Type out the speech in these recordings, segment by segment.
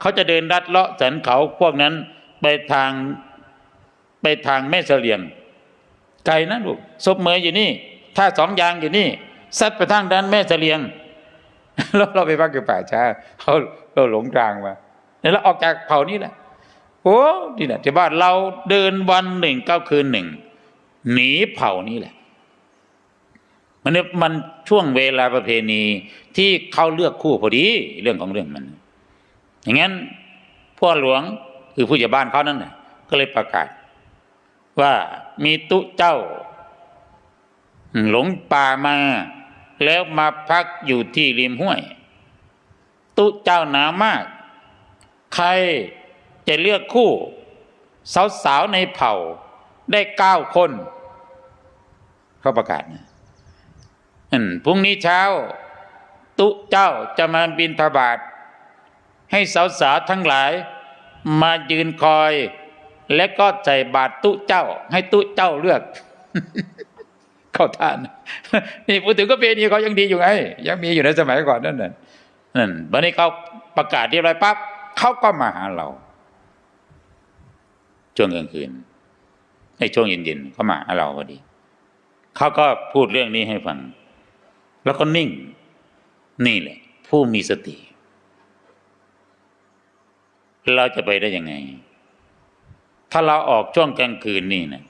เขาจะเดินลัดเลาะสันเขาพวกนั้นไปทางไปทางแม่เสลียง ไกลนะลูกศพเหมยอยู่นี่ท่าสองยางอยู่นี่ซัดไปทางด้านแม่เสลียงแล้วเราไปพักอยู่ป่าช้าเขาเราหลงทางมาแล้วออกจากเผ่านี้แหละโอ้นี่แหละที่บ้านเราเดินวันหนึ่งเก้าคืนหนึ่งหนีเผ่านี้แหละ มันนี่มันช่วงเวลาประเพณีที่เขาเลือกคู่พอดีเรื่องของเรื่องมัน อย่างนั้นพ่อหลวงคือผู้ใหญ่บ้านเขานั่นน่ะก็เลยประกาศ ว่ามีตุเจ้า หลงป่ามา แล้วมาพักอยู่ที่ริมห้วย ตุเจ้าหนามาก ใครจะเลือกคู่ สาวๆในเผ่าได้เก้าคน เขาประกาศนะพรุ่งนี้เช้า ตุเจ้าจะมาบินทบาท ให้สาวๆทั้งหลาย มายืนคอย และก็ใส่บาตรตุเจ้า ให้ตุเจ้าเลือก เข้าท่านนี่พูดถึงก็เป็นนี่เขายังดีอยู่ไงยังมีอยู่ในสมัยก่อนนั่นน่ะนั่นวันนี้เขาประกาศเรียบร้อยปั๊บเขาก็มาหาเรา ช่วงกลางคืนในช่วงเย็นๆเขามาหาเราพอดีเขาก็พูดเรื่องนี้ให้ฟัง แล้วก็นิ่ง นี่แหละ ผู้มีสติ เราจะไปได้ยังไง ถ้าเราออกช่วงกลางคืนนี่นะ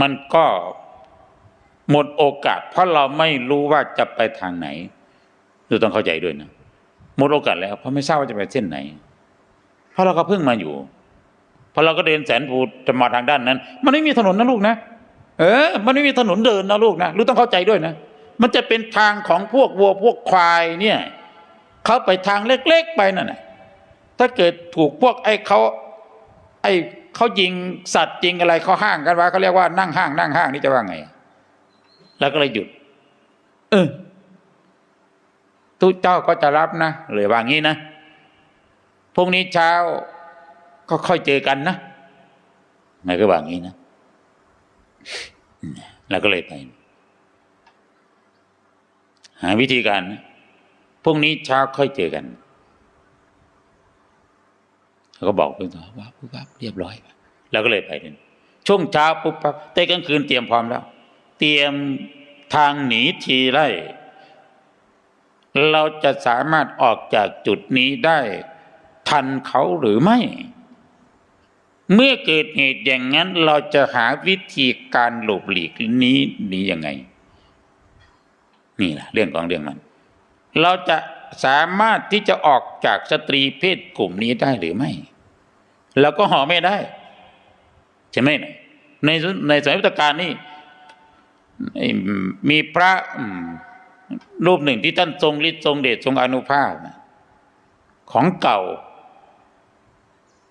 มันก็หมดโอกาส เพราะเราไม่รู้ว่าจะไปทางไหนเราต้องเข้าใจด้วยนะหมดโอกาสแล้ว เพราะไม่ทราบว่าจะไปเส้นไหน เพราะเราก็เพิ่งมาอยู่พอเราก็เดินแสนภูจะมาทางด้านนั้น มันไม่มีถนนนะลูกนะเออ มันไม่มีถนนเดินนะลูกนะลูกต้องเข้าใจด้วยนะ มันจะเป็นทางของพวกวัวพวกควายเนี่ย เขาไปทางเล็ก ๆ ไปนั่นแหละ ถ้าเกิดถูกพวกไอ้เขาไอ้เขายิงสัตว์จริงอะไรเขาห้างกันว่าเขาเรียกว่านั่งห้างนั่งห้างนี่จะว่าไง แล้วก็เลยหยุด เออทุกเจ้าก็จะรับนะเลยว่างี้นะพรุ่งนี้เช้าก็ค่อยเจอกันนะนายก็ว่างี้นะแล้วก็เลยไป หาวิธีการนะพรุ่งนี้เช้าค่อยเจอกัน เขาก็บอกเพื่อนว่าปุ๊บปั๊บเรียบร้อย แล้วก็เลยไปเนี่ยช่วงเช้าปุ๊บปั๊บแต่กลางคืนเตรียมพร้อมแล้ว เตรียมทางหนีทีไล่เราจะสามารถออกจากจุดนี้ได้ทันเขาหรือไม่ เมื่อเกิดเหตุอย่างนั้นเราจะหาวิธีการหลบหลีกนี้หนียังไง นี่แหละเรื่องของเรื่องมัน เราจะสามารถที่จะออกจากสตรีเพศกลุ่มนี้ได้หรือไม่ เราก็ห่อไม่ได้ใช่ไหมในในสมัยพุทธกาลนี่มีพระรูปหนึ่งที่ท่านทรงฤทธิ์ทรงเดชทรงอนุภาพของเก่า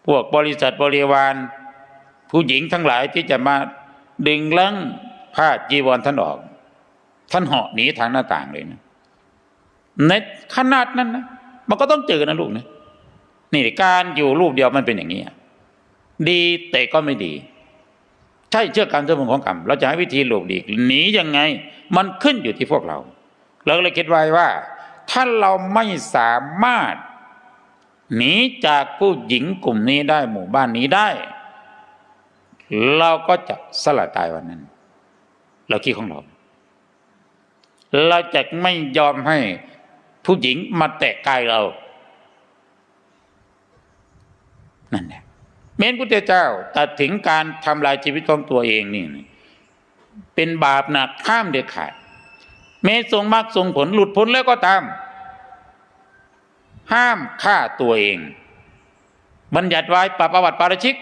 พวกบริษัทบริวาร ผู้หญิงทั้งหลายที่จะมาดึงลังผ้าจีวรท่านออก ท่านเหาะหนีทางหน้าต่างเลยนะในขนาดนั้นนะมันก็ต้องเจอนะลูกนะ นี่การอยู่รูปเดียวมันเป็นอย่างนี้ ดีแต่ก็ไม่ดี ใช่เชื่อกรรมเชื่อผลของกรรม เราจะให้วิธีหลบหลีกหนียังไง มันขึ้นอยู่ที่พวกเรา เราเลยคิดไว้ว่า ถ้าเราไม่สามารถ หนีจากผู้หญิงกลุ่มนี้ได้หมู่บ้านนี้ได้ เราก็จะสละตายวันนั้น เราคิดของเรา เราจะไม่ยอมให้ผู้หญิงมาแตะกายเรา นั่นแหละเม้นพุทธเจ้าตัดถึงการทำลายชีวิตของตัวเองนี่เป็นบาปหนักข้ามเด็ดขาดแม้ทรงมรรคทรงผลหลุดพ้นแล้วก็ตาม ห้ามฆ่าตัวเอง บัญญัติไว้ปรับประวัติปาราชิก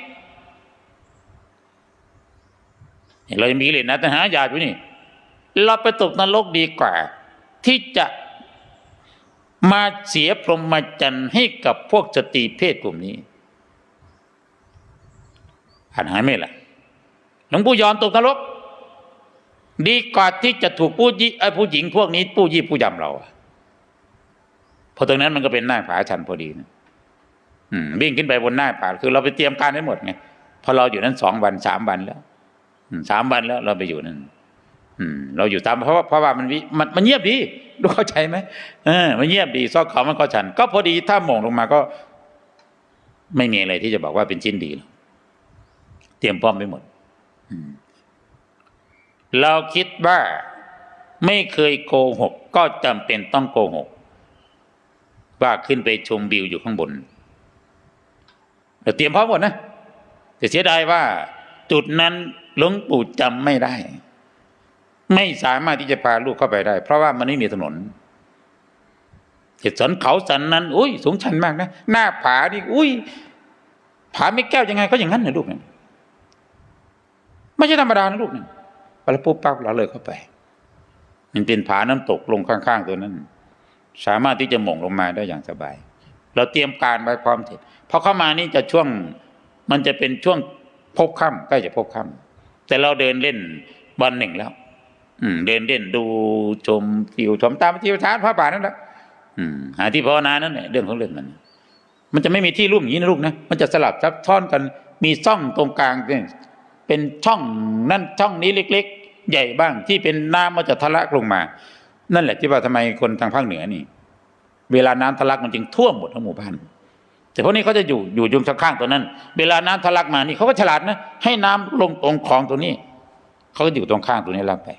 เรายังมีเลสนะแต่หาญาติอยู่นี่ เราไปตกนรกดีกว่า ที่จะมาเสียพรหมจรรย์ให้กับพวกสตรีเพศกลุ่มนี้ ผ่านหายไม่ละหลวงปู่ยอมตกนรกดีกว่าที่จะถูกผู้ยิไอ้ผู้หญิงพวกนี้ผู้ยี่ผู้ยำเราเพราะตรงนั้นมันก็เป็นหน้าผาชันพอดีนะอืมวิ่งขึ้นไปบนหน้าผาคือเราไปเตรียมการให้หมดไงพอเราอยู่นั้นสองวันสามวันแล้วสามวันแล้วเราไปอยู่นั่นเราอยู่ตามเพราะว่าเพราะว่ามันมันมันเงียบดีดูเข้าใจไหมเออมันเงียบดีซอกเขามันก็ชัน ก็พอดีถ้าม่งลงมาก็ ไม่มีอะไรที่จะบอกว่าเป็นชิ้นดีหรอก เตรียมพร้อมไปหมดอืมเราคิดว่าไม่เคยโกหก ก็จำเป็นต้องโกหก ว่าขึ้นไปชมวิวอยู่ข้างบนเราเตรียมพร้อมหมดนะแต่เสียดายว่า จุดนั้นหลวงปู่จำไม่ได้ ไม่สามารถที่จะพาลูกเข้าไปได้ เพราะว่ามันไม่มีถนนเหตุสันเขาสันนั้น อุ้ยสูงชันมากนะ หน้าผานี่อุ้ยผาไม่แก้วยังไงก็อย่างนั้นนะลูกเนี่ย ไม่ใช่ธรรมดานะลูกนี่ยไปแล้วปุ๊บปั๊บเราเลยเข้าไป มันเป็นผาน้ำตกลงข้างๆตัวนั้น สามารถที่จะหม่งลงมาได้อย่างสบาย เราเตรียมการไว้พร้อมเสร็จพอเข้ามานี่จะช่วงมันจะเป็นช่วงพบค่ำใกล้จะพบค่ำแต่เราเดินเล่นวันหนึ่งแล้ว อืม เดินเล่นดูชมวิวชมตามที่ประชานพระป่านั่นแหละอืม หาที่ภาวนานั่นแหละเรื่องของเรื่องมันมันจะไม่มีที่รุ่มอย่างนี้นะลูกนะมันจะสลับซับซ้อนกันมีช่องตรงกลางเนี่ย เป็นช่องนั่นช่องนี้เล็ก ๆ ใหญ่บ้างที่เป็นน้ำมันจะทะลักลงมา นั่นแหละที่ว่าทำไมคนทางภาคเหนือนี่ เวลาน้ำทะลักมันจึงท่วมหมดทั้งหมู่บ้านแต่พวกนี้เขาจะอยู่อยู่ยุมข้างๆตัวนั้น เวลาน้ำทะลักมานี่เขาก็ฉลาดนะให้น้ำลงตรงคลองตัวนี้เขาก็อยู่ตรงข้างตัวนี้รับไป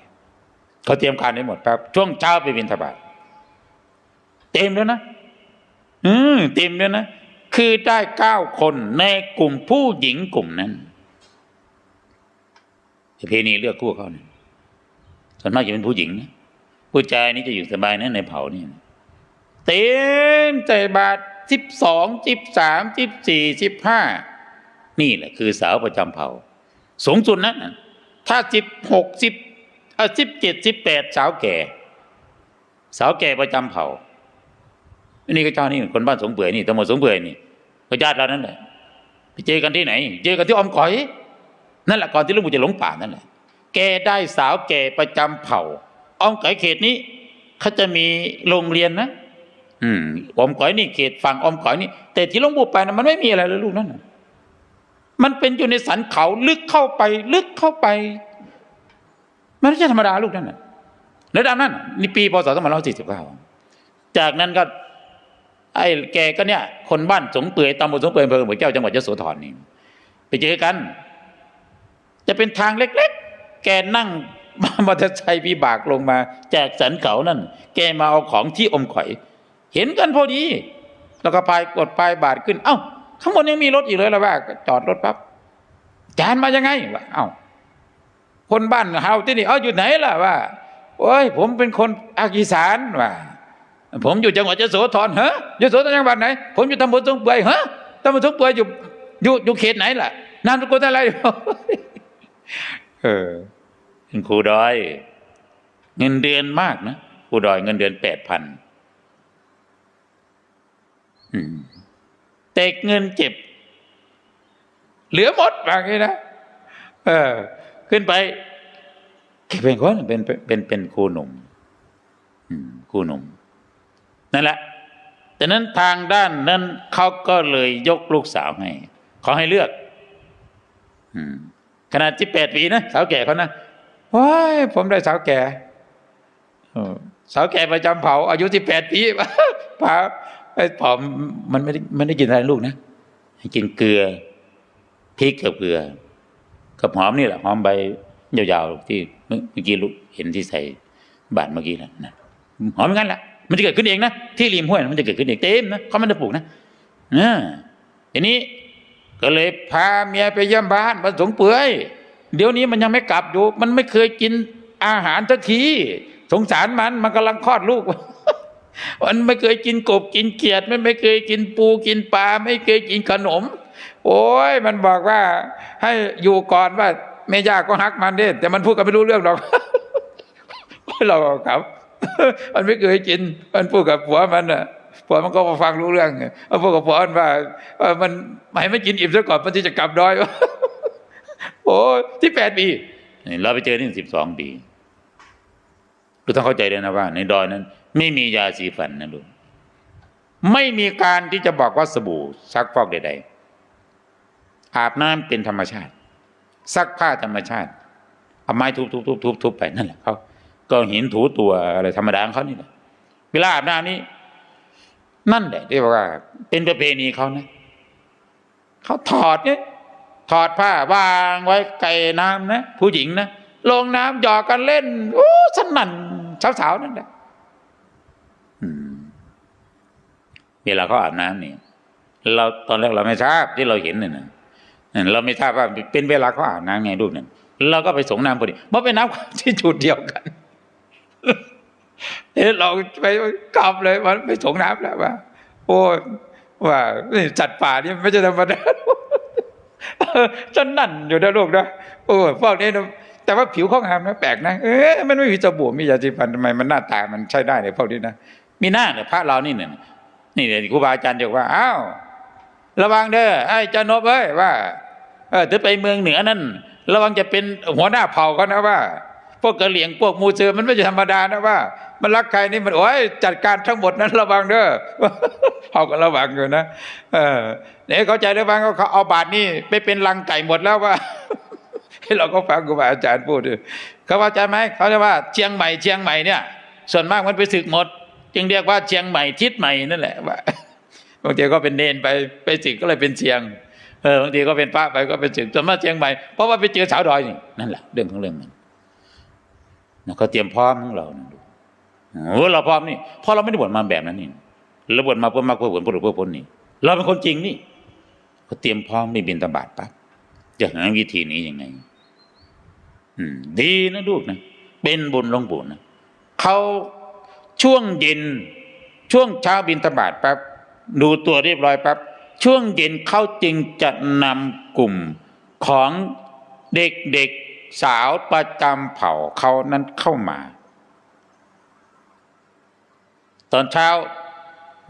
เขาเตรียมการได้หมดแป๊บช่วงเช้าไปบินทบาทเต็มแล้วนะอืมเต็มแล้วนะคือได้เก้าคนในกลุ่มผู้หญิงกลุ่มนั้น ประเพณีเลือกคู่เขาเนี่ยส่วนมากจะเป็นผู้หญิงนะผู้ชายนี่จะอยู่สบายนะในเผานี่เต็มใจบาทสิบสองสิบสามสิบสี่สิบห้านี่แหละคือสาวประจำเผ่า สูงสุดนะถ้าสิบหกสิบเออสิบเจ็ดสิบแปดสาวแก่ สาวแก่ประจำเผ่านี่ก็เจ้านี่คนบ้านสงเปื่อยนี่ตำบลสงเปื่อยนี่ก็ญาติเรานั่นแหละไปเจอกันที่ไหน เจอกันที่อมก๋อย นั่นแหละก่อนที่ลุงปู่จะหลงป่านั่นแหละแกได้สาวแก่ประจำเผ่าออมก๋อยเขตนี้เขาจะมีโรงเรียนนะ อืมออมก๋อยนี่เขตฝั่งออมก๋อยนี่แต่ที่หลวงปู่ไปนะมันไม่มีอะไรเลยลูกนั่นนะมันเป็นอยู่ในสันเขาลึกเข้าไปลึกเข้าไป มันไม่ใช่ธรรมดาลูกนั่นน่ะระดับนั้นนี่ปีพศสองพันร้อยสี่สิบเก้าจากนั้นก็ไอ้แกก็เนี่ย คนบ้านสงเปื่อยตำบลสงเปื่อยอำเภอหัวแก้วจังหวัดยโสธรนี่ไปเจอกัน จะเป็นทางเล็ก ๆ แกนั่งมอเตอร์ไซค์วิบากลงมา จากสันเขานั่น แกมาเอาของที่อมข่อย เห็นกันพอดี แล้วก็พายกดปลายบาทขึ้น เอ้า ข้างบนยังมีรถอีกเลยละว่า จอดรถปั๊บจานมายังไงวะเอ้า คนบ้านเฮาที่นี่ เอ้าอยู่ไหนล่ะว่าโอ้ย ผมเป็นคนอากีสานว่าผมอยู่จังหวัดยโสธรฮะยโสธรจังหวัดไหน ผมอยู่ตำบลสงเปื่อยฮะตำบลสงเปื่อยอยู่อยู่อยู่เขตไหนล่ะนามสกุลอะไร เออเป็นครูดอย เงินเดือนมากนะครูดอยเงินเดือนแปดพันแต่เงินเก็บ เหลือหมดแบบนี้นะเออ ขึ้นไปเป็นคนเป็นเป็นเป็นครูหนุ่มอืมครูหนุ่มนั่นแหละแต่นั้นทางด้านนั้นเขาก็เลยยกลูกสาวให้เขาให้เลือก อืม ขนาดที่แปดปีนะสาวแก่เขานะว้ายผมได้สาวแก่สาวแก่ประจำเผา อายุที่แปดปีเผาไอ้ผามันไม่ได้ไม่ได้กินอะไรลูกนะกินเกลือพริกกับเกลือ กับหอมนี่แหละหอมใบยาวๆที่เมื่อกี้ลูกเห็นที่ใส่บาทเมื่อกี้แล้วนะหอมงั้นแหละมันจะเกิดขึ้นเองนะที่ริมห้วยมันจะเกิดขึ้นเองเต็มนะเขาไม่ได้ปลูกนะอ่าทีนี้ ก็เลยพาเมียไปเยี่ยมบ้านบ้านสงเปื่อยเดี๋ยวนี้มันยังไม่กลับอยู่ มันไม่เคยกินอาหารสักทีสงสารมันมันกำลังคลอดลูก มันไม่เคยกินกบกินเขียดไม่ไม่เคยกินปูกินปลาไม่เคยกินขนม โอ้ยมันบอกว่า ให้อยู่ก่อนว่าแม่ย่าก็ฮักมันเด้แต่มันพูดกันไม่รู้เรื่องหรอกเราครับ มันไม่เคยกิน มันพูดกับผัวมันอะ ผัวมันก็มาฟังรู้เรื่องไงมันพูดกับผัวมันว่ามันไม่ไม่กินอิ่มซะก่อนมันที่จะกลับดอยโอ้ที่แปดปีเราไปเจอที่สิบสองปีเราต้องเข้าใจเลยนะว่า ในดอยนั้น ไม่มียาสีฟันนะลูกไม่มีการที่จะบอกว่าสบู่ซักฟอกใด ๆ อาบน้ำเป็นธรรมชาติ ซักผ้าธรรมชาติเอาไม้ทุบทุบทุบทุบทุบไปนั่นแหละเขาก็หินถูตัวอะไรธรรมดาของเขานี่แหละเวลาอาบน้ำนี้ นั่นแหละที่ว่า เป็นประเพณีเขานะเขาถอดเนี่ยถอดผ้าวางไว้ไกลน้ำนะผู้หญิงนะลงน้ำหยอกกันเล่นโอ้สนั่นสาวๆนั่นแหละเวลาเขาอาบน้ำนี่เราตอนแรกเราไม่ทราบที่เราเห็นเนี่ยนะเราไม่ทราบว่าเป็นเวลาเขาอาบน้ำไงลูกนั่นเราก็ไปส่งน้ำพอดีเพราะเป็นน้ำที่จุดเดียวกัน เฮ้เราไปกลับเลยมันไปส่งน้ำแล้วว่า โอ้ยว่านี่จัดป่านี่ไม่ใช่ธรรมดาจนนั่นอยู่นะลูกนะโอ้พวกนี้นะแต่ว่าผิวเขางามนะแปลกนะเอ๊ะมันไม่มีสบู่มียาสีฟันทำไมมันหน้าตามันใช้ได้เลยพวกนี้นะมีหน้าเนี่ยพระเรานี่เนี่ยนี่เลยครูบาอาจารย์บอกว่าอ้าวระวังเด้อไอ้เจานบเอ้ยว่าเออถ้าไปเมืองเหนือนั่นระวังจะเป็นหัวหน้าเผ่าเขานะว่า พวกกะเหลี่ยงพวกมูเซอมันไม่ใช่ธรรมดานะว่า มันรักใครนี่มันโอ้ยจัดการทั้งหมดนั้นระวังเด้อเขาก็ระวังอยู่นะเออเนี่ยเข้าใจหรือเปล่าเขาเอาบาทนี่ไปเป็นรังไก่หมดแล้วว่าให้เราก็ฟังครูบาอาจารย์พูดดูเขาเข้าใจไหมเขาเรียกว่าเชียงใหม่เชียงใหม่เนี่ย ส่วนมากมันไปศึกหมด จึงเรียกว่าเชียงใหม่ทิศใหม่นั่นแหละว่าบางทีก็เป็นเนนไปไปศึกก็เลยเป็นเชียงเออบางทีก็เป็นพระไปก็เป็นศึกส่วนมากเชียงใหม่เพราะว่าไปเจอสาวดอยนี่นั่นแหละเรื่องของเรื่องมัน นะเขาเตรียมพร้อมของเรานะโอ้เราพร้อมนี่เพราะเราไม่ได้บวชมาแบบนั้นนี่เราบวชมาเพื่อมาเพื่อผลเพื่อเพื่อผลนี่ เราเป็นคนจริงนี่เขาเตรียมพร้อมไม่บินตบาทปั๊บจะหาวิธีนี้ยังไง อืม ดีนะลูกนะเป็นบุญลงปู่นะเขาช่วงเย็น ช่วงเช้าบินตบาทปั๊บดูตัวเรียบร้อยปั๊บช่วงเย็นเขาจึงจะนำกลุ่มของเด็กๆ สาวประจำเผ่าเขานั้นเข้ามา ตอนเช้า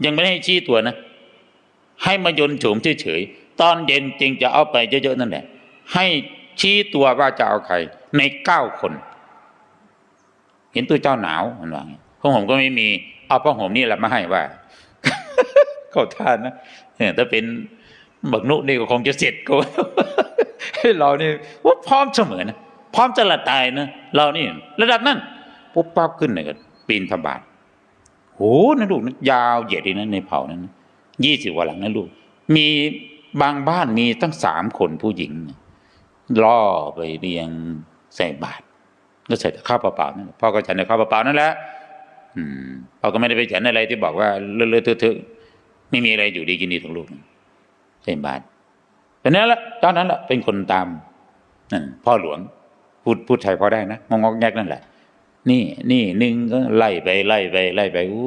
ยังไม่ให้ชี้ตัวนะ ให้มายนโฉมเฉยๆตอนเย็นจึงจะเอาไปเยอะๆนั่นแหละให้ชี้ตัวว่าจะเอาใคร ในเก้าคน เห็นตัวเจ้าหนาวมันว่าผ้าห่มก็ไม่มี เอาผ้าห่มนี่แหละมาให้ว่าเข้าท่านนะเออถ้าเป็นบักนุนี่ก็คงจะเสร็จก็ให้เรานี่ว่าพร้อมเสมอนะ พร้อมจะละตายนะเรานี่ระดับนั้นปุ๊บปั๊บขึ้นเลยก็ปีนธบาตโหนะลูกนะยาวเหยียดเลยนะในเผ่านั้นยี่สิบกว่าหลังนะลูก มีบางบ้านมีตั้งสามคนผู้หญิงล่อไปเรียงใส่บาตรก็ใส่แต่ข้าวเปล่าๆนั่นพ่อก็ฉันในข้าวเปล่าๆนั่นแหละอืมพ่อก็ไม่ได้ไปฉันอะไรที่บอกว่าเลอะๆเทอะๆไม่มีอะไรอยู่ดีกินดีของลูกใส่บาตรแต่นั้นละตอนนั้นละเป็นคนตามนั่นพ่อหลวง พูดพูดไทยพอได้นะงงๆแงกนั่นแหละ นี่นี่หนึ่งก็ไล่ไปไล่ไปไล่ไปโอ้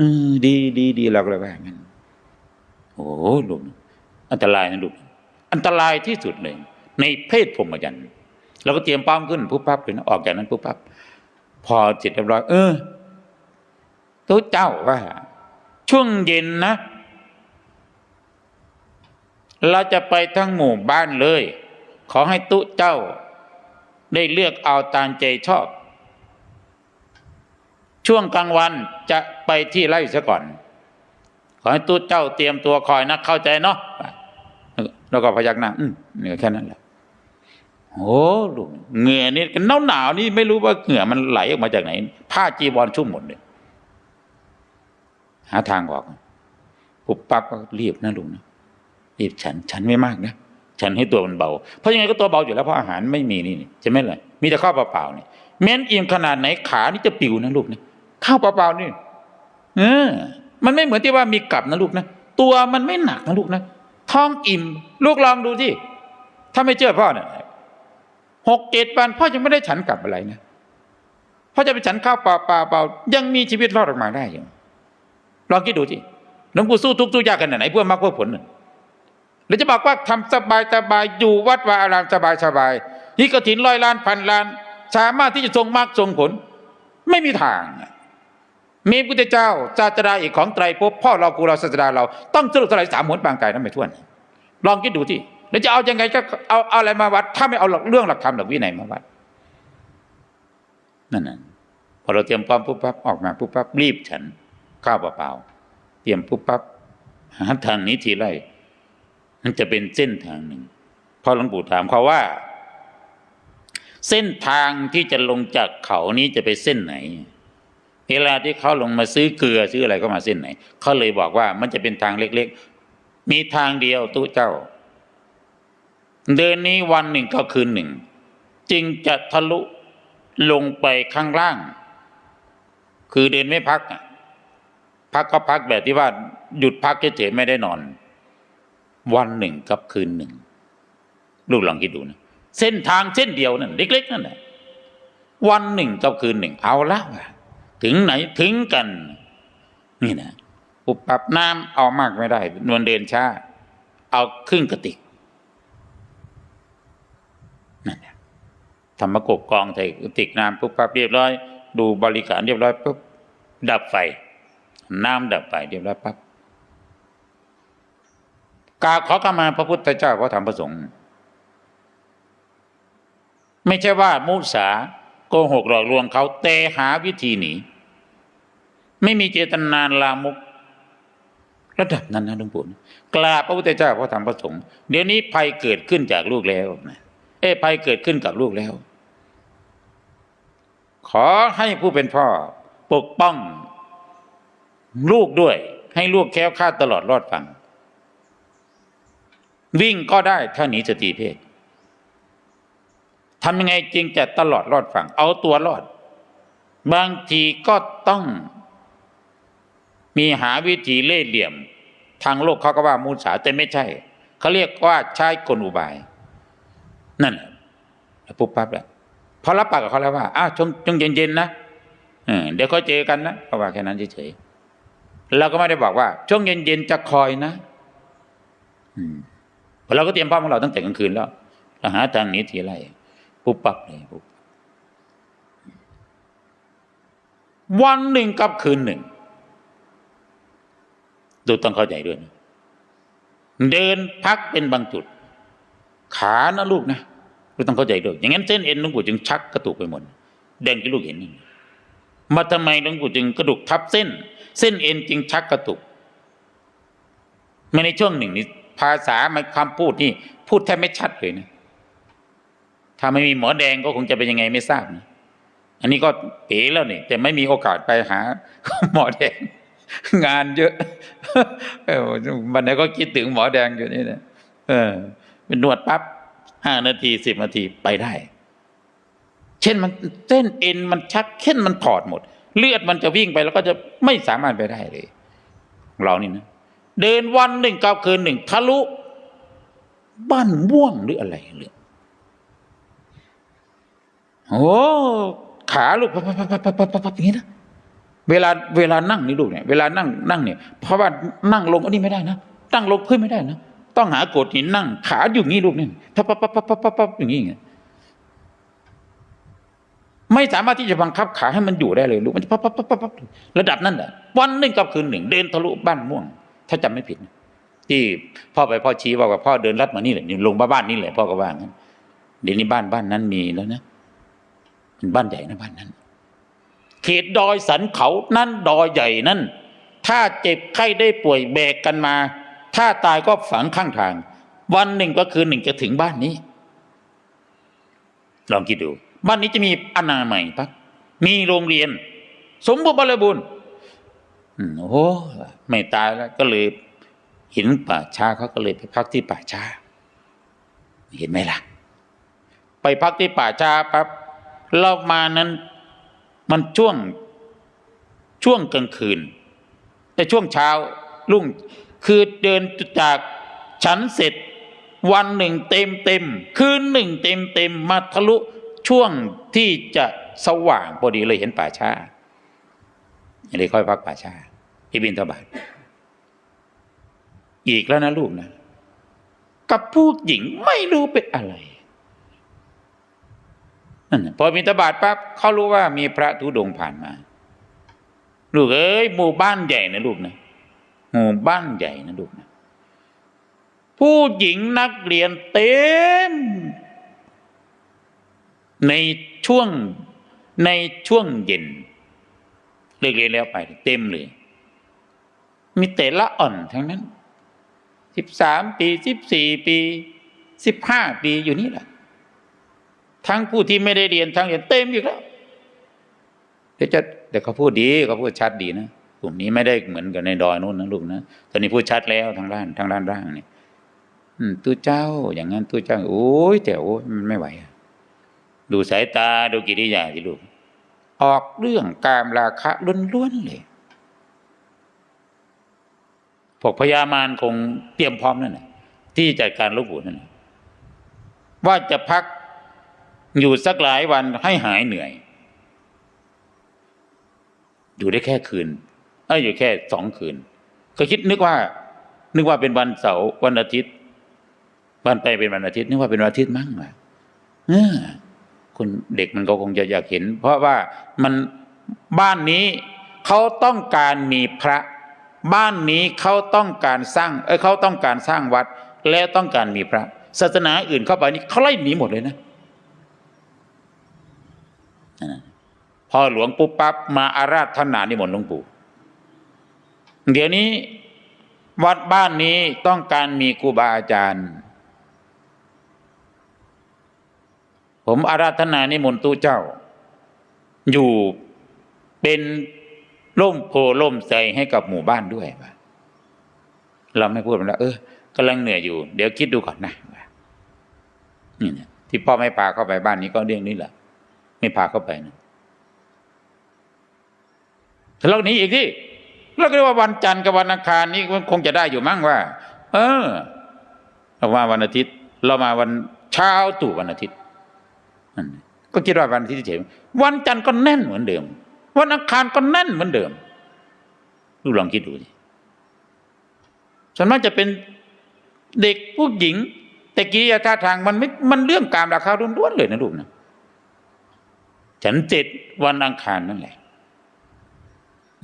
อดีดีดีเราก็เลยว่างั้นโอ้ลูกอันตรายนะลูกอันตรายที่สุดเลย ในเพศพรหมจรรย์เราก็เตรียมป้อมขึ้นปุ๊บปั๊บเลยนะออกจากนั้นปุ๊บปั๊บพอเสร็จเรียบร้อยเออตัวเจ้าว่า ช่วงเย็นนะ เราจะไปทั้งหมู่บ้านเลย ขอให้ตุ๊เจ้า ได้เลือกเอาตามใจชอบ ช่วงกลางวันจะไปที่ไร่ซะก่อน ขอให้ตุ๊เจ้าเตรียมตัวคอยนะเข้าใจเนาะแล้วก็พยักหน้าอืมเนี่ยแค่นั้นแหละโอ้ลูกเหงื่อนี่หนาวหนาวๆนี่ไม่รู้ว่าเหงื่อมันไหลออกมาจากไหน ผ้าจีวรชุ่มหมดเลยหาทางออกปุบปั๊บก็รีบนะลุงนะรีบฉัน ฉันไม่มากนะ ฉันให้ตัวมันเบา เพราะยังไงก็ตัวเบาอยู่แล้วเพราะอาหารไม่มีนี่ใช่ไหมล่ะมีแต่ข้าวเปล่าๆนี่แม้นอิ่มขนาดไหนขานี่จะปิวนะลูกนะข้าวเปล่าๆนี่เออมันไม่เหมือนที่ว่ามีกลับนะลูกนะตัวมันไม่หนักนะลูกนะท้องอิ่ม ลูกลองดูที่ถ้าไม่เชื่อพ่อเนี่ยหกเจ็ดวันพ่อยังไม่ได้ฉันกลับอะไรนะพ่อจะไปฉันข้าวเปล่าเปล่าเปล่ายังมีชีวิตรอดออกมาได้อยู่ลองคิดดูที่หลวงปู่สู้ทุกข์สู้ยากขนาดไหนเพื่อมรรคเพื่อผลน่ะ หรือจะบอกว่าทำสบายสบายอยู่วัดวาอารามสบายสบายนี่กระถินร้อยล้านพันล้าน สามารถที่จะทรงมรรคทรงผล ไม่มีทาง มีพุทธเจ้าศาสดาอีกของไตรภพพ่อเราครูเราศาสดาเราต้องสรุปสลายสามหนปางกายนั้นไม่ถ้วนลองคิดดูที่แล้วจะเอายังไงก็เอาเอาอะไรมาวัด ถ้าไม่เอาหลักเรื่องหลักธรรมหลักวินัยมาวัดนั่นน่ะพอเราเตรียมพร้อมปุ๊บปั๊บออกมาปุ๊บปั๊บรีบฉันข้าวเปล่าๆเตรียมปุ๊บปั๊บหาทางนี้ทีไร มันจะเป็นเส้นทางหนึ่งพอหลวงปู่ถามเขาว่า เส้นทางที่จะลงจากเขานี้จะไปเส้นไหน เวลาที่เขาลงมาซื้อเกลือซื้ออะไรก็มาเส้นไหน เขาเลยบอกว่ามันจะเป็นทางเล็กๆ มีทางเดียวตู้เจ้า เดินนี้วันหนึ่งก็คืนหนึ่ง จึงจะทะลุลงไปข้างล่าง คือเดินไม่พัก พักก็พักแบบที่ว่าหยุดพักเฉยๆไม่ได้นอน วันหนึ่งกับคืนหนึ่ง ลูกลองคิดดูนะ เส้นทางเส้นเดียวนั่นเล็ก ๆ นั่นแหละวันหนึ่งกับคืนหนึ่ง เอาละว่ะถึงไหนถึงกัน นี่นะปุบปรับน้ำเอามากไม่ได้ นวลเดินช้า เอาครึ่งกระติกนั่นแหละทำมกบกองใส่กระติกน้ำปุ๊บปั๊บเรียบร้อย ดูบริการเรียบร้อยปุ๊บดับไฟ น้ำดับไฟเรียบร้อยปั๊บ กราบขอขมาพระพุทธเจ้าพระธรรมพระสงฆ์ไม่ใช่ว่ามุสาโกหกหลอกลวงเขาแต่หาวิธีหนีไม่มีเจตนาลามกระดับนั้นนะหลวงปู่กราบพระพุทธเจ้าพระธรรมพระสงฆ์เดี๋ยวนี้ภัยเกิดขึ้นจากลูกแล้วนะเอ้ภัยเกิดขึ้นกับลูกแล้ว ขอให้ผู้เป็นพ่อปกป้อง ลูกด้วย ให้ลูกแค้วคาดตลอดรอดฟัง วิ่งก็ได้ถ้าหนีสตรีเพศทำยังไงจึงจะตลอดรอดฟังเอาตัวรอด บางทีก็ต้อง มีหาวิธีเล่เหลี่ยม ทางโลกเขาก็ว่ามูสาแต่ไม่ใช่ เขาเรียกว่าใช้กลอุบาย นั่นแหละปุ๊บปั๊บแหละพอรับปากกับเขาแล้วว่าอ้าวจงจงเย็นๆนะเออเดี๋ยวเขาเจอกันนะเขาว่าแค่นั้นเฉยๆเราก็ไม่ได้บอกว่า ช่วงเย็นๆจะคอยนะ อืม เราก็เตรียมพร้อมของเราตั้งแต่กลางคืนแล้วเราหาทางหนีทีไรปุ๊บปั๊บเลยปุ๊บวันหนึ่งกับคืนหนึ่งดูต้องเข้าใจด้วยนะเดินพักเป็นบางจุด ขานะลูกนะลูกต้องเข้าใจด้วย อย่างนั้นเส้นเอ็นหลวงปู่จึงชักกระตุกไปหมดแดงที่ลูกเห็นนี่มาทำไมหลวงปู่จึงกระดูกทับเส้น เส้นเอ็นจึงชักกระตุกไม่ในช่วงหนึ่งนี้ ภาษามันคำพูดนี่ พูดแทบไม่ชัดเลยนะถ้าไม่มีหมอแดงก็คงจะเป็นยังไงไม่ทราบนะอันนี้ก็เป๋แล้วนี่แต่ไม่มีโอกาสไปหาหมอแดง งานเยอะวันไหนก็คิดถึงหมอแดงอยู่นี่นะเออเป็นนวดปั๊บห้านาทีสิบนาทีไปได้ เช่นมันเส้นเอ็นมันชักเช่นมันถอดหมด เลือดมันจะวิ่งไปแล้วก็จะไม่สามารถไปได้เลยเรานี่นะ เดินวันหนึ่งกับคืนหนึ่งทะลุบ้านม่วงหรืออะไรเลยโอ้ขาลูกพับพับพับพับพับพับอย่างนี้นะเวลาเวลานั่งนี่ลูกเนี่ยเวลานั่งนั่งเนี่ยเพราะว่านั่งลงอันนี้ไม่ได้นะตั้งลงพื้นไม่ได้นะต้องหาโกดหินนั่ง ขาอยู่งี้ลูกเนี่ยพับพับพับพับพับพับพับอย่างนี้ไงไม่สามารถที่จะบังคับขาให้มันอยู่ได้เลยลูกมันจะพับพับพับพับพับระดับนั้นแหละวันหนึ่งกับคืนหนึ่งเดินทะลุบ้านม่วง ถ้าจำไม่ผิด ที่พ่อไปพ่อชี้ว่าพ่อเดินลัดมานี่แหละนี่ลงมาบ้านนี่แหละพ่อก็ว่างั้นเดี๋ยวนี้บ้านบ้านนั้นมีแล้วนะเป็นบ้านใหญ่นะบ้านนั้น เขตดอยสันเขานั่นดอยใหญ่นั่นถ้าเจ็บไข้ได้ป่วยแบกกันมา ถ้าตายก็ฝังข้างทาง วันหนึ่งก็คือหนึ่งจะถึงบ้านนี้ ลองคิดดู บ้านนี้จะมีอนามัยปะมีโรงเรียน สมบูรณ์บริบูรณ์ โอ้ไม่ตายแล้วก็เลยเห็นป่าช้าเขาก็เลยไปพักที่ป่าช้า เห็นไหมล่ะ ไปพักที่ป่าช้าปั๊บเรามานั้น มันช่วงช่วงกลางคืน แต่ช่วงเช้ารุ่งคือเดินจากฉันเสร็จวันหนึ่งเต็มเต็มคืนหนึ่งเต็มเต็มมาทะลุช่วงที่จะสว่างพอดีเลยเห็นป่าช้า เลยค่อยพักป่าชาที่บินทบาทอีกแล้วนะลูกนะกับผู้หญิงไม่รู้เป็นอะไรนั่นพอบินทบาทปั๊บเขารู้ว่ามีพระธุดงผ่านมา ลูกเอ้ยหมู่บ้านใหญ่นะลูกนะหมู่บ้านใหญ่นะลูกนะผู้หญิงนักเรียนเต็ม ในช่วงในช่วงเย็น เลิกเรียนแล้วไป เต็มเลย มีแต่ละอ่อนทั้งนั้นสิบสามปีสิบสี่ปีสิบห้าปีอยู่นี่แหละ ทั้งผู้ที่ไม่ได้เรียนทั้งเรียนเต็มอยู่แล้วเดี๋ยวจะเดี๋ยวเขาพูดดีเขาพูดชัดดีนะกลุ่มนี้ไม่ได้เหมือนกับในดอยนู้นนะลูกนะตอนนี้พูดชัดแล้วทางด้านทางด้านล่างเนี่อืตู้เจ้า อย่างนั้นตู้เจ้า โอ้ยแต่โอ้ยมันไม่ไหวดูสายตาดูกิริยาสิลูก ออกเรื่องการราคะล้วนๆเลยพวกพญามารคงเตรียมพร้อมนั่นแหละที่จัดการลบหลู่นั่นแหละว่าจะพักอยู่สักหลายวันให้หายเหนื่อย อยู่ได้แค่คืนเอ้อยู่แค่สองคืน ก็คิดนึกว่า นึกว่าเป็นวันเสาร์วันอาทิตย์ วันไปเป็นวันอาทิตย์ นึกว่าเป็นวันอาทิตย์มั้งล่ะเออ คุณเด็กมันก็คงจะอยากเห็น เพราะว่ามันบ้านนี้เขาต้องการมีพระ บ้านนี้เขาต้องการสร้างเออเขาต้องการสร้างวัด แล้วต้องการมีพระ ศาสนาอื่นเข้าไปนี่เขาไล่หนีหมดเลยนะพอหลวงปุ๊บปั๊บมาอาราธนานิมนต์หลวงปู่เดี๋ยวนี้ วัดบ้านนี้ต้องการมีครูบาอาจารย์ ผมอาราธนานิมนต์ตู้เจ้า อยู่เป็นร่มโพล่มใสให้กับหมู่บ้านด้วยว่าเราไม่พูดมันแล้วเออกำลังเหนื่อยอยู่ เดี๋ยวคิดดูก่อนนะว่านี่นะที่พ่อไม่พาเข้าไปบ้านนี้ก็เรื่องนี้แหละไม่พาเข้าไปนะแล้วเราหนี้อีกที่เราก็เรียกว่าวันจันทร์กับวันอังคารนี่มันคงจะได้อยู่มั้งว่า เออเรามาวันอาทิตย์ เรามาวันเช้าตู่วันอาทิตย์ ก็คิดว่าวันอาทิตย์เฉยวันจันทร์ก็แน่นเหมือนเดิม วันอังคารก็แน่นเหมือนเดิมลูกลองคิดดูสิส่วนมากจะเป็นเด็กผู้หญิง แต่กิริยาท่าทางมันไม่มันเรื่องการราคาล้วนๆเลยนะลูกนะฉันเจ็ดวันอังคารนั่นแหละ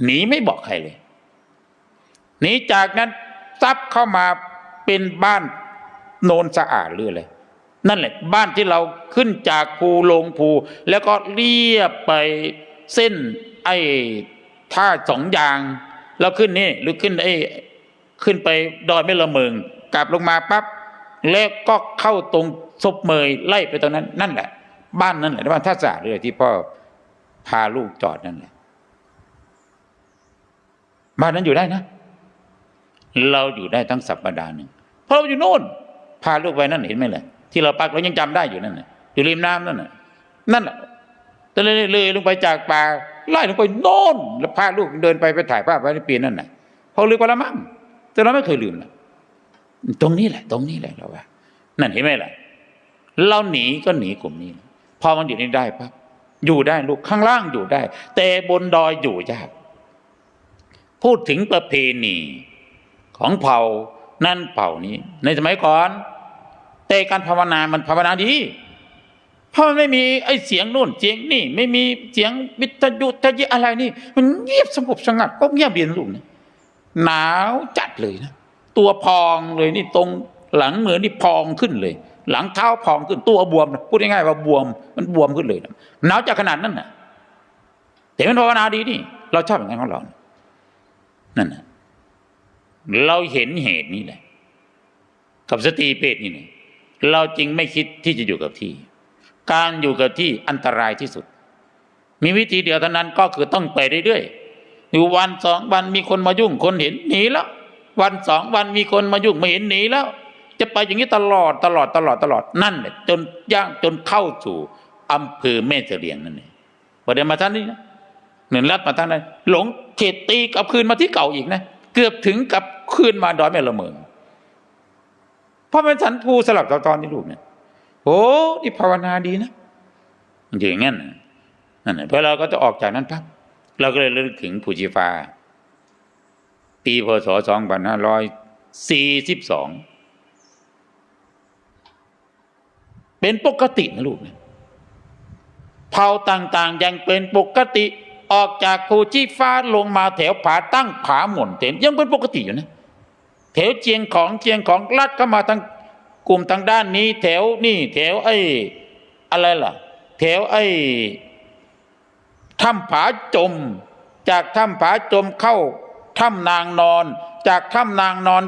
หนีไม่บอกใครเลยหนีจากนั้นซับเข้ามาเป็นบ้านโนนสะอาดหรืออะไร นั่นแหละ บ้านที่เราขึ้นจากภูลงภู แล้วก็เรียบไปเส้นไอ้ท่าสองยาง แล้วขึ้นนี่หรือขึ้นไอ้ขึ้นไปดอยไม่ละเมิงกลับลงมาปั๊บแล้วก็เข้าตรงศพเมยไล่ไปตรงนั้น นั่นแหละ บ้านนั่นแหละบ้านท่าสะอาดเลยที่พ่อพาลูกจอดนั่นแหละบ้านนั้นอยู่ได้นะ เราอยู่ได้ทั้งสัปดาห์หนึ่งเพราะเราอยู่โน่น พาลูกไปนั่นเห็นไหมเล่ะ ที่เราปักเรายังจำได้อยู่นั่นน่ะอยู่ริมน้ำนั่นน่ะนั่นแหละแต่เลยเลยลงไปจากป่าไล่ลงไปโน่นแล้วพาลูกเดินไปไปถ่ายภาพไว้ในปีนั่นน่ะพอลืมไปละมั่งแต่เราไม่เคยลืมนะตรงนี้แหละ ตรงนี้แหละเราว่า นั่นเห็นไหมล่ะเราหนีก็หนีกลุ่มนี้ พอมันอยู่นี่ได้ปั๊บอยู่ได้ลูกข้างล่างอยู่ได้ แต่บนดอยอยู่ยากพูดถึงประเพณีของเผ่านั่นเผ่านี้ ในสมัยก่อน แต่การภาวนามันภาวนาดี เพราะมันไม่มีไอ้เสียงนู่นเสียงนี่ ไม่มีเสียงวิทยุทยอะไรนี่ มันเงียบสงบสงัดก็เงียบเรียนลูกนะหนาวจัดเลยนะตัวพองเลยนี่ตรงหลังเหมือนนี่พองขึ้นเลย หลังเท้าพองขึ้นตัวบวมนะพูดง่ายๆว่าบวมมันบวมขึ้นเลยนะหนาวจากขนาดนั้นนะแต่มันภาวนาดีนี่ เราชอบอย่างนั้นของเรานะนั่นนะเราเห็นเหตุนี้แหละ กับสตรีเพศนี่เนี่ย เราจรึงไม่คิดที่จะอยู่กับที่ การอยู่กับที่อันตรายที่สุด มีวิธีเดียวเท่านั้นก็คือต้องไปเรื่อยๆอยู่วันสองวันมีคนมายุ่งคนเห็นหนีแล้ว วันสองวันมีคนมายุ่งไม่เห็นหนีแล้ว จะไปอย่างนี้ตลอดตลอดตลอดตลอดนั่นแหละจนย่างจนเข้าสู่อำเภอแม่เสลียงนั่นเองประเดี๋ยวมาท่านนี้นะเหมือนรัดมาท่านนั้นหลงเขตตีกลับคืนมาที่เก่าอีกนะ เกือบถึงกับคืนมาดอยแม่ละเมิง เพราะเป็นสันภูสลับตอนนี่ลูกเนี่ยโอ้นี่ภาวนาดีนะมันอย่างนั้นนั่นแหละเราก็จะออกจากนั้นปั๊บเราก็เลยเลึกถึงภูชีฟ้าปีพศสองพันห้าร้อยสี่สิบสองเป็นปกตินะลูกเนี่ยเผ่าต่างๆ ยังเป็นปกติออกจากภูชีฟ้าลงมาแถวผาตั้งผาหม่นเต็มยังเป็นปกติอยู่นะ แถวเจียงของเจียงของลัดเข้ามาทางกลุ่มทางด้านนี้ แถวนี่แถวไอ้อะไรล่ะ แถวไอ้ถ้ำผาจม จากถ้ำผาจมเข้าถ้ำนางนอน จากถ้ำนางนอน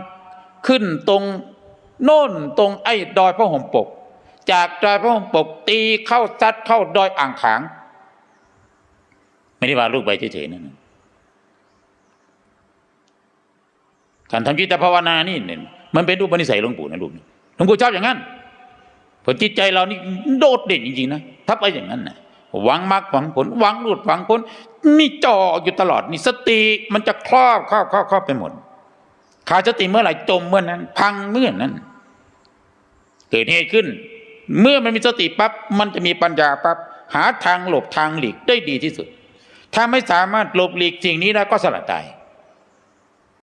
ขึ้นตรงโน่นตรงไอ้ดอยพระห่มปก จากดอยพระห่มปกตีเข้าซัดเข้าดอยอ่างขาง ไม่ได้ว่าลูกไปเฉยๆนั่นนะ การทำจิตภาวนานี่เนี่ยมันเป็นรูปนิสัยหลวงปู่นะลูกหลวงปู่ชอบอย่างนั้นพราะจิตใจเรานี่โดดเด่นจริงๆนะถ้าไปอย่างนั้นนะหวังมรรคหวังผลหวังหลุดหวังพ้นนี่จ่ออยู่ตลอดนี่สติมันจะครอบครอบครอบครอบไปหมดขาดสติเมื่อไหร่จมเมื่อนั้น พังเมื่อนั้น เกิดเหตุขึ้น เมื่อมันมีสติปั๊บมันจะมีปัญญาปั๊บหาทางหลบทางหลีกได้ดีที่สุด ถ้าไม่สามารถหลบหลีกสิ่งนี้ได้ก็สละตาย